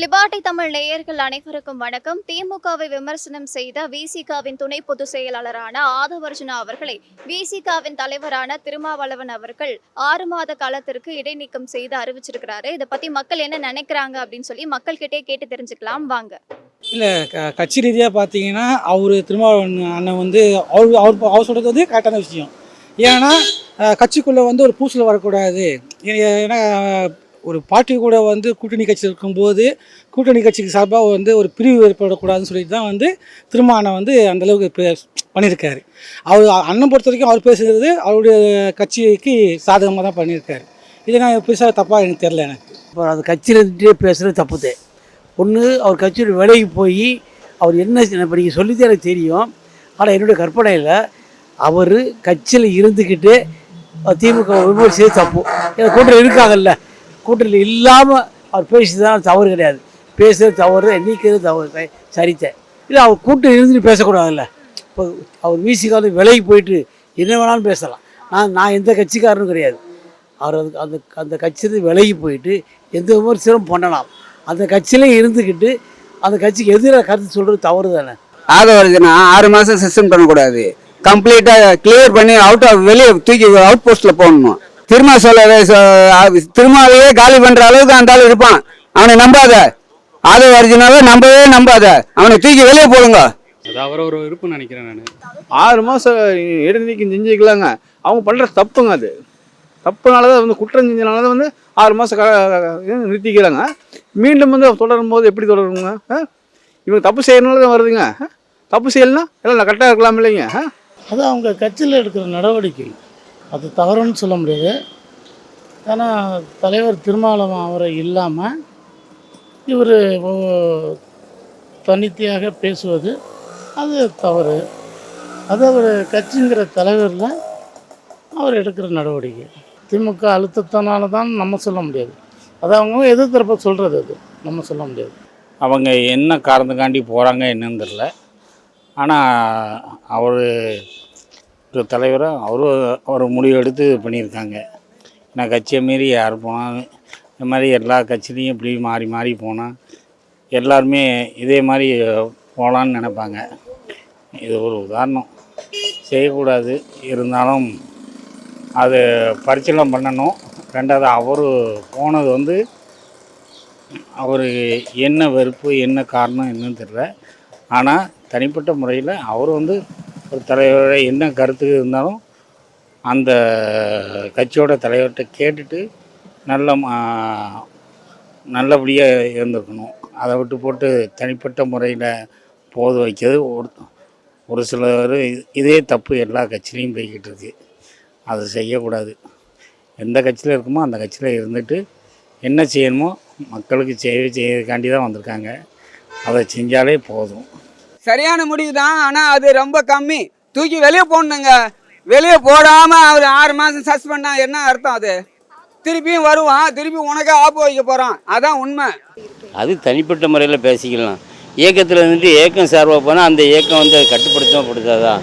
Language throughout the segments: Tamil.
லிபார்டி தமிழ் நேயர்கள் அனைவருக்கும் வணக்கம். திமுகவை விமர்சனம் செய்த விசிகாவின் துணை பொதுச் செயலாளரான ஆதவர்ஜுனா அவர்களை விசிகாவின் தலைவரான திருமாவளவன் அவர்கள் ஆறு மாத காலத்திற்கு இடைநீக்கம் செய்து அறிவிச்சிருக்கிறாரு. இதை பத்தி மக்கள் என்ன நினைக்கிறாங்க அப்படின்னு சொல்லி மக்கள் கிட்டே கேட்டு தெரிஞ்சுக்கலாம். வாங்க. இல்லை க கட்சி ரீதியாக பார்த்தீங்கன்னா அவர் திருமாவளவன் அண்ணன் வந்து அவர் அவர் அவர் சொல்கிறது வந்து கரெக்டான விஷயம். ஏன்னா கட்சிக்குள்ளே வந்து ஒரு பூசல் வரக்கூடாது. ஏன்னா ஒரு பார்ட்டி கூட வந்து கூட்டணி கட்சி இருக்கும்போது கூட்டணி கட்சிக்கு சார்பாக வந்து ஒரு பிரிவு ஏற்படக்கூடாதுன்னு சொல்லிட்டு தான் வந்து திருமாவளவன் வந்து அந்தளவுக்கு பண்ணியிருக்காரு. அவர் அண்ணன் பொறுத்த வரைக்கும் அவர் பேசுகிறது அவருடைய கட்சிக்கு சாதகமாக தான் பண்ணியிருக்காரு. இதை நான் பெருசாக தப்பாக எனக்கு தெரில எனக்கு. இப்போ அது கட்சியிலே பேசுகிறது தப்புது. ஒன்று அவர் கட்சியோட வேலைக்கு போய் அவர் என்ன இப்போ நீங்கள் சொல்லித்தான் எனக்கு தெரியும். ஆனால் என்னுடைய கற்பனையில் அவர் கட்சியில் இருந்துக்கிட்டு திமுக விமர்சிச்சது தப்பு. ஏன்னா கூட்டம் இருக்காங்கல்ல கூட்டத்தில் இல்லாமல் அவர் பேசிதான் தவறு கிடையாது. பேசுறது தவறு நீக்கிறது தவறு ச- சரித்த. இல்லை அவர் கூட்டம் இருந்துட்டு பேசக்கூடாதுல்ல. இப்போ அவர் வீசிக்கால விலைக்கு போயிட்டு என்ன வேணாலும் பேசலாம். நான் நான் எந்த கட்சிக்காரனும் கிடையாது. அவர் அது அந்த அந்த கட்சியிலேருந்து விலகி போயிட்டு எந்த விமர்சனம் பண்ணலாம். அந்த கட்சியிலே இருந்துக்கிட்டு அந்த கட்சிக்கு எதிராக கருத்து சொல்கிறது தவறு தானே. ஆக வருதுன்னா ஆறு மாதம் சஸ்பெண்ட் பண்ணக்கூடாது. கம்ப்ளீட்டாக கிளியர் பண்ணி அவுட் ஆஃப் வெளியே தூக்கி அவுட் போஸ்ட்டில் போடணும். திருமா சொல்ல திருமாவையே காலி பண்ணுற அளவுக்கு அந்த ஆள் இருப்பான். அவனை நம்பாத. ஆதவ அர்ஜுனாவை நம்பவே நம்பாத. அவனை தூக்கி வெளியே போடுங்க. அது அவர ஒரு விருப்பம் நினைக்கிறேன் நான். ஆறு மாதம் இடைநீக்கம் செஞ்சுக்கலாங்க. அவங்க பண்ணுற தப்புங்க அது. தப்புனால தான் வந்து குற்றம் செஞ்சனால தான் வந்து ஆறு மாதம் நிறுத்திக்கிறாங்க மீண்டும் வந்து தொடரும் போது எப்படி தொடருங்க? ஆ? இவங்க தப்பு செய்யறதுனால தான் வருதுங்க? தப்பு செய்யலைன்னா எல்லாம் கரெக்டாக இருக்கலாம் இல்லைங்க? அது அவங்க கட்சியில் எடுக்கிற நடவடிக்கை. அது தவறுன்னு சொல்ல முடியாது. ஏன்னா தலைவர் திருமாவளவன் அவரை இல்லாமல் இவர் தனித்தையாக பேசுவது அது தவறு. அது அவர் கட்சிங்கிற தலைவரில் அவர் எடுக்கிற நடவடிக்கை. திமுக அழுத்தத்தினால தான் நம்ம சொல்ல முடியாது. அது அவங்க எதிர்த்தரப்ப சொல்கிறது அது. நம்ம சொல்ல முடியாது. அவங்க என்ன காரணத்துக்காண்டி போகிறாங்க என்னன்னு தெரில ஆனால் அவர் தலைவராக அவரும் ஒரு முடிவு எடுத்து பண்ணியிருக்காங்க. நான் கட்சியை மீறி யார் போனாலும் இந்த மாதிரி எல்லா கட்சியிலையும் இப்படி மாறி மாறி போனால் எல்லாருமே இதே மாதிரி போகலான்னு நினைப்பாங்க. இது ஒரு உதாரணம். செய்யக்கூடாது. இருந்தாலும் அது பரிசீலனை பண்ணணும். ரெண்டாவது அவர் போனது வந்து அவர் என்ன வெறுப்பு என்ன காரணம் என்னன்னு தெரில ஆனால் தனிப்பட்ட முறையில் அவர் வந்து ஒரு தலைவரோட என்ன கருத்து இருந்தாலும் அந்த கட்சியோட தலைவர்கிட்ட கேட்டுட்டு நல்ல நல்லபடியாக இருந்திருக்கணும் அதை விட்டு போட்டு தனிப்பட்ட முறையில் போத வைக்கிறது ஒரு ஒரு சிலர் இதே தப்பு எல்லா கட்சியிலையும் போய்கிட்டு இருக்கு. அதை செய்யக்கூடாது. எந்த கட்சியில் இருக்குமோ அந்த கட்சியில் இருந்துட்டு என்ன செய்யணுமோ மக்களுக்கு சேவை செய்யறதுக்காண்டி தான் வந்திருக்காங்க. அதை செஞ்சாலே போதும். சரியான முடிவு தான் ஆனால் அது ரொம்ப கம்மி. தூக்கி வெளியே போடணுங்க. வெளியே போடாமல் அவர் ஆறு மாதம் சஸ்பெண்ட் என்ன அர்த்தம் அது? திருப்பியும் வருவான் திருப்பி உனக்கே ஆப்பு வைக்க போகிறான் அதான் உண்மை. அது தனிப்பட்ட முறையில் பேசிக்கலாம். இயக்கத்தில் இருந்துட்டு ஏக்கம் சார்பாக போனால் அந்த ஏக்கம் வந்து அதை கட்டுப்படுத்தவும்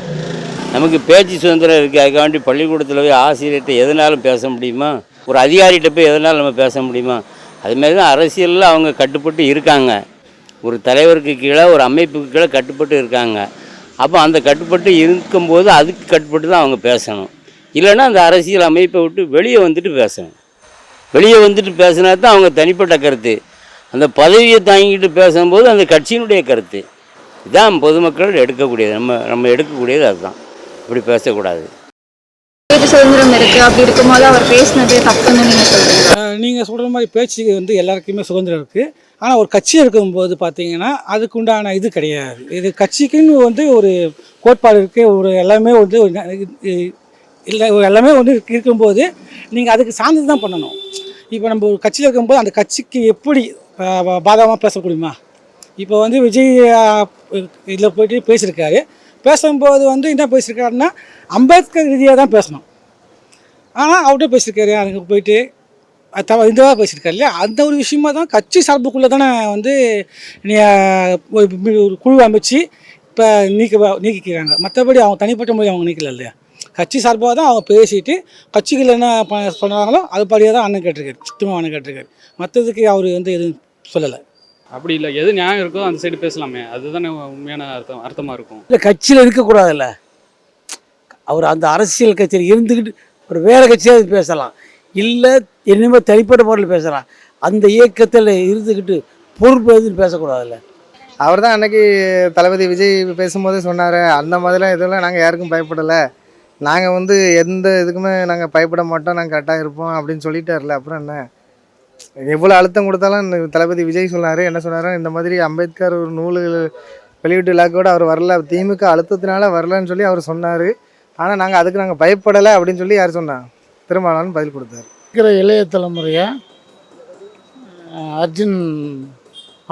நமக்கு பேச்சு சுதந்திரம் இருக்குது அதுக்காண்டி பள்ளிக்கூடத்தில் போய் ஆசிரியர்கிட்ட எதனாலும் பேச முடியுமா? ஒரு அதிகாரிகிட்ட போய் எதனாலும் நம்ம பேச முடியுமா? அதுமாரி தான் அரசியலில் அவங்க கட்டுப்பட்டு இருக்காங்க. ஒரு தலைவருக்கு கீழே ஒரு அமைப்புக்கு கீழே கட்டுப்பட்டு இருக்காங்க. அப்போ அந்த கட்டுப்பட்டு இருக்கும்போது அதுக்கு கட்டுப்பட்டு தான் அவங்க பேசணும். இல்லைன்னா அந்த அரசியல் அமைப்பை விட்டு வெளியே வந்துட்டு பேசணும். வெளியே வந்துட்டு பேசினா தான் அவங்க தனிப்பட்ட கருத்து. அந்த பதவியை தாங்கிட்டு பேசும்போது அந்த கட்சியினுடைய கருத்து. இதான் பொதுமக்கள் எடுக்கக்கூடியது. நம்ம நம்ம எடுக்கக்கூடியது அதுதான். இப்படி பேசக்கூடாது. சுதந்திரம் இருக்கு? அப்படி இருக்கும்போது அவர் பேசினது தப்புன்னு நீங்க சொல்றீங்க நீங்கள் சொல்கிற மாதிரி பேச்சு வந்து எல்லாருக்குமே சுதந்திரம் இருக்குது ஆனால் ஒரு கட்சி இருக்கும்போது பார்த்தீங்கன்னா அதுக்கு உண்டான இது கிடையாது. இது கட்சிக்குன்னு வந்து ஒரு கோட்பாடு இருக்குது ஒரு எல்லாமே வந்து இல்லை எல்லாமே வந்து இருக்கும்போது நீங்கள் அதுக்கு சார்ந்து தான் பண்ணணும். இப்போ நம்ம ஒரு கட்சியில் இருக்கும்போது அந்த கட்சிக்கு எப்படி பாதகமாக பேச முடியுமா? இப்போ வந்து விஜய் இதில் போயிட்டு பேசியிருக்காரு. பேசும்போது வந்து என்ன பேசியிருக்காருன்னா அம்பேத்கர் ரீதியாக தான் பேசணும். ஆனால் அவர்கிட்ட பேசியிருக்காரு அதுக்கு போயிட்டு தவ இந்த பேசியிருக்காரு இல்லையா அந்த ஒரு விஷயமா தான் கட்சி சார்புக்குள்ளே தானே வந்து நீ ஒரு குழு அமைச்சு இப்போ நீக்க நீக்கிக்கிறாங்க. மற்றபடி அவங்க தனிப்பட்ட முறை அவங்க நீக்கல இல்லையா? கட்சி சார்பாக தான் அவங்க பேசிட்டு கட்சிகள் என்ன ப சொன்னாங்களோ அதுபடியாக தான் அண்ணன் கேட்டிருக்காரு. திரும்ப அண்ணன் கேட்டிருக்காரு. மற்றதுக்கு அவர் வந்து எதுவும் சொல்லலை. அப்படி இல்லை. எது நியாயம் இருக்கோ அந்த சைடு பேசலாமே. அதுதானே உண்மையான அர்த்தம் அர்த்தமாக இருக்கும். இல்லை கட்சியில் இருக்கக்கூடாதுல்ல. அவர் அந்த அரசியல் கட்சியில் இருந்துக்கிட்டு ஒரு வேறு கட்சியாவது பேசலாம். இல்லை இனிமேல் தனிப்பட்ட முறையில் பேசலாம் அந்த இயக்கத்தில் இருந்துக்கிட்டு பொறுப்பு எதுன்னு பேசக்கூடாதுல்ல. அவர் தான் அன்னைக்கு தளபதி விஜய் பேசும்போதே சொன்னார். அந்த மாதிரிலாம் இதெல்லாம் நாங்கள் யாருக்கும் பயப்படலை. நாங்கள் வந்து எந்த இதுக்குமே நாங்கள் பயப்பட மாட்டோம். நாங்கள் கரெக்டாக இருப்போம் அப்படின்னு சொல்லிட்டார்ல அப்புறம் என்ன? எவ்வளோ அழுத்தம் கொடுத்தாலும் தளபதி விஜய் சொன்னார். என்ன சொன்னார்? இந்த மாதிரி அம்பேத்கர் ஒரு நூல்கள் வெளியீட்டு விழாக்கோட அவர் வரல. திமுக அழுத்தத்தினால வரலன்னு சொல்லி அவர் சொன்னார். ஆனால் நாங்கள் அதுக்கு நாங்கள் பயப்படலை அப்படின்னு சொல்லி யார் சொன்னாங்க திருமாவளவன் பதில் கொடுத்தாரு. இருக்கிற இளைய தலைமுறையை அர்ஜுன்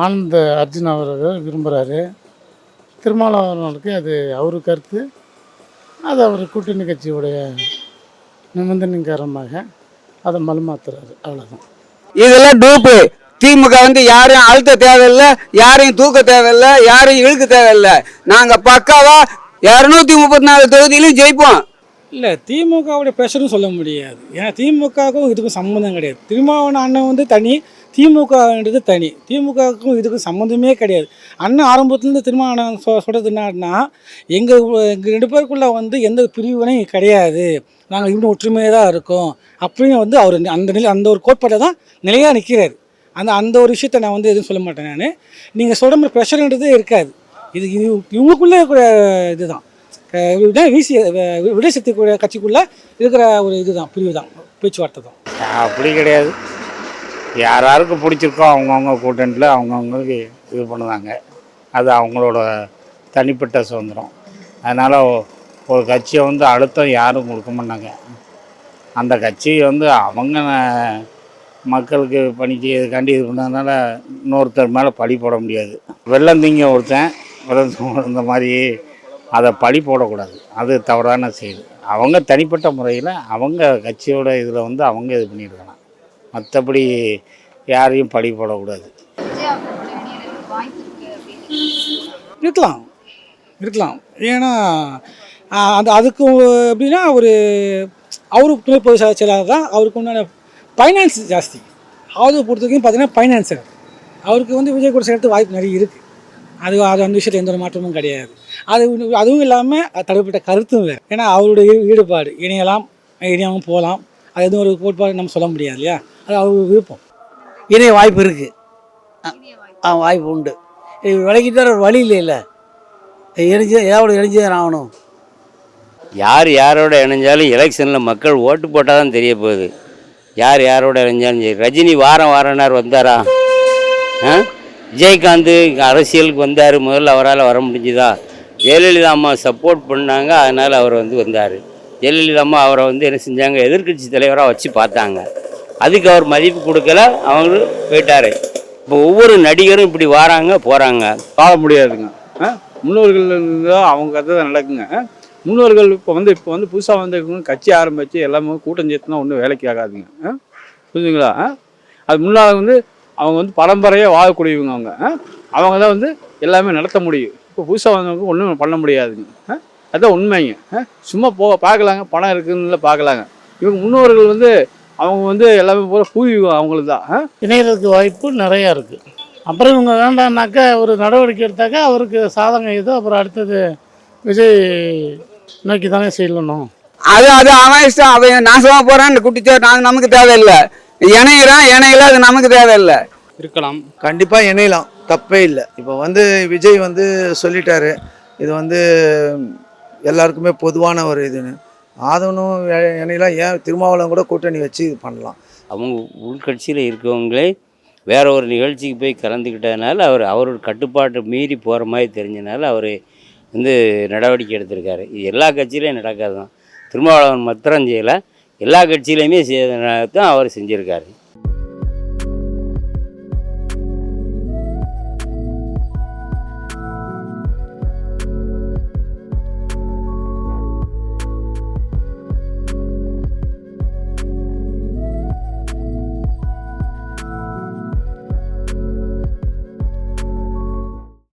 ஆனந்த அர்ஜுன் அவர்கள் விரும்புகிறாரு திருமாவளவனுக்கு அது அவர் கருத்து. அது அவர் கூட்டணி கட்சியுடைய நிபந்தனை காரணமாக அதை மலுமாத்துறாரு. அவ்வளோதான் இதெல்லாம் டூப்பு. திமுக வந்து யாரையும் அழுத்த தேவையில்லை யாரையும் தூக்க தேவையில்லை யாரையும் இழுக்க தேவையில்லை. நாங்கள் பக்காவா இரநூத்தி முப்பத்தி நாலு தொகுதியிலும் ஜெயிப்போம். இல்லை திமுகவுடைய ப்ரெஷரும் சொல்ல முடியாது. ஏன்னா திமுகவுக்கும் இதுக்கும் சம்மந்தம் கிடையாது. திருமாவளவன் அண்ணன் வந்து தனி திமுகன்றது தனி. திமுகவுக்கும் இதுக்கும் சம்மந்தமே கிடையாது. அண்ணன் ஆரம்பத்துலேருந்து திருமாவளவன் சொ சொல்கிறது என்னன்னா எங்கள் எங்கள் ரெண்டு பேருக்குள்ளே வந்து எந்த பிரிவினையும் கிடையாது. நாங்கள் இன்னும் ஒற்றுமையாக தான் இருக்கோம். அப்படின்னு வந்து அவர் அந்த நிலை அந்த ஒரு கோட்பாட்டை தான் நிலையாக நிற்கிறாரு அந்த அந்த ஒரு விஷயத்த நான் வந்து எதுவும் சொல்ல மாட்டேன் நான். நீங்கள் சொல்கிற மாதிரி ப்ரெஷர்ன்றது இருக்காது. இது இது இவங்களுக்குள்ளே இருக்கிற இதுதான். இதுதான் வீசி விடுதலை சக்தி கட்சிக்குள்ளே இருக்கிற ஒரு இதுதான் பிரிவு தான் பேச்சுவார்த்தை தான். அப்படி கிடையாது. யார் யாருக்கு பிடிச்சிருக்கோ அவங்கவுங்க கூட்டணியில் அவங்கவுங்களுக்கு இது பண்ணுவாங்க. அது அவங்களோட தனிப்பட்ட சுதந்திரம். அதனால் ஒரு கட்சியை வந்து அழுத்தம் யாரும் கொடுக்க மாட்டாங்க. அந்த கட்சி வந்து அவங்க மக்களுக்கு பணிக்கு இதுக்காண்டி இது பண்ணதுனால இன்னொருத்தர் மேலே பழி போட முடியாது. வெள்ளம் திங்க ஒருத்தன் வெள்ளம் இந்த மாதிரி அதை பழி போடக்கூடாது. அது தவறான செயல். அவங்க தனிப்பட்ட முறையில் அவங்க கட்சியோட இதில் வந்து அவங்க இது பண்ணியிருக்கலாம். மற்றபடி யாரையும் பழி போடக்கூடாது. இருக்கலாம். இருக்கலாம். ஏன்னா அந்த அதுக்கு எப்படின்னா ஒரு அவரு துணை பொது செயலாளர் தான். அவருக்கு உண்டான ஃபைனான்ஸ் ஜாஸ்தி. அவருக்கு பொறுத்த வரைக்கும் பார்த்தீங்கன்னா ஃபைனான்சர் அவருக்கு வந்து விஜய் கூட சேர்த்து வாய்ப்பு நிறைய இருக்குது அது அது அந்த விஷயத்தில் எந்த ஒரு மாற்றமும் கிடையாது. அது அதுவும் இல்லாமல் தடுப்பட்ட கருத்தும் வேறு ஏன்னா அவருடைய ஈடுபாடு இணையலாம் இணையாமல் போகலாம். அது எதுவும் ஒரு கோட்பாடு நம்ம சொல்ல முடியாது இல்லையா? அது அவர் விருப்பம். இணைய வாய்ப்பு இருக்குது ஆ வாய்ப்பு உண்டு. இது விலகிட்டார் ஒரு வழி இல்லை இணைஞ்சு ஏதாவது இணைஞ்சு ஆகணும். யார் யாரோட இணைஞ்சாலும் எலெக்ஷனில் மக்கள் ஓட்டு போட்டால் தான் தெரிய போகுது. யார் யாரோட இணைஞ்சாலும் சரி. ரஜினி வாரம் வாரனார் வந்தாரா? ஆ? விஜயகாந்த் அரசியலுக்கு வந்தார். முதல்ல அவரால் வர முடிஞ்சுதா? ஜெயலலிதா அம்மா சப்போர்ட் பண்ணாங்க. அதனால் அவர் வந்து வந்தார். ஜெயலலிதா அம்மா அவரை வந்து என்ன செஞ்சாங்க? எதிர்க்கட்சி தலைவராக வச்சு பார்த்தாங்க. அதுக்கு அவர் மதிப்பு கொடுக்கல. அவங்க போயிட்டார். இப்போ ஒவ்வொரு நடிகரும் இப்படி வராங்க போகிறாங்க வாழ முடியாதுங்க. முன்னோர்கள் இருந்தால் அவங்க கதை தான் நடக்குங்க. முன்னோர்கள் இப்போ வந்து இப்போ வந்து புதுசாக வந்து கட்சி ஆரம்பித்து எல்லாமே கூட்டம் சேர்த்துனா ஒன்றும் வேலைக்கு ஆகாதுங்க. ஆ? ஆ? அது முன்னால் வந்து அவங்க வந்து பரம்பரையாக வாழக்கூடியவங்க அவங்க? அவங்க தான் வந்து எல்லாமே நடத்த முடியும். இப்போ புதுசாக வந்தவங்க ஒன்றும் பண்ண முடியாதுங்க ஆ? அதான் உண்மைங்க. ஆ? சும்மா போ பார்க்கலாங்க. பணம் இருக்குன்னு பார்க்கலாங்க. இவங்க முன்னோர்கள் வந்து அவங்க வந்து எல்லாமே பூரா பூர்வீகம் அவங்களுக்கு தான் ஆ? இணையறதுக்கு வாய்ப்பு நிறையா இருக்குது அப்புறம் இவங்க வேண்டாம்னாக்கா ஒரு நடவடிக்கை எடுத்தாக்கா அவருக்கு சாதகம் இது அப்புறம் அடுத்தது விஜய் நோக்கி தானே செல்லணும். அது அது அவன் இஷ்டம். அவன் நாசமாக போகிறான் இந்த குட்டிச்சோர் நாங்கள் நமக்கு தேவையில்லை. இணையிறான் இணையில அது நமக்கு தேவையில்லை. இருக்கலாம். கண்டிப்பாக இணையலாம். தப்பே இல்லை. இப்போ வந்து விஜய் வந்து சொல்லிட்டாரு. இது வந்து எல்லாருக்குமே பொதுவான ஒரு இதுன்னு. ஆதவனும் இ- இணையலாம். ஏன் திருமாவளவன் கூட கூட்டணி வச்சு இது பண்ணலாம். அவங்க உள்கட்சியில் இருக்கவங்களே வேற ஒரு நிகழ்ச்சிக்கு போய் கலந்துக்கிட்டதுனால அவர் அவரோட கட்டுப்பாட்டை மீறி போகிற மாதிரி தெரிஞ்சனால அவர் வந்து நடவடிக்கை எடுத்திருக்காரு. இது எல்லா கட்சியிலையும் நடக்காது தான் திருமாவளவன் மாத்திரம் செய்யலை. எல்லா கட்சியிலையுமே தான் அவர் செஞ்சுருக்காரு.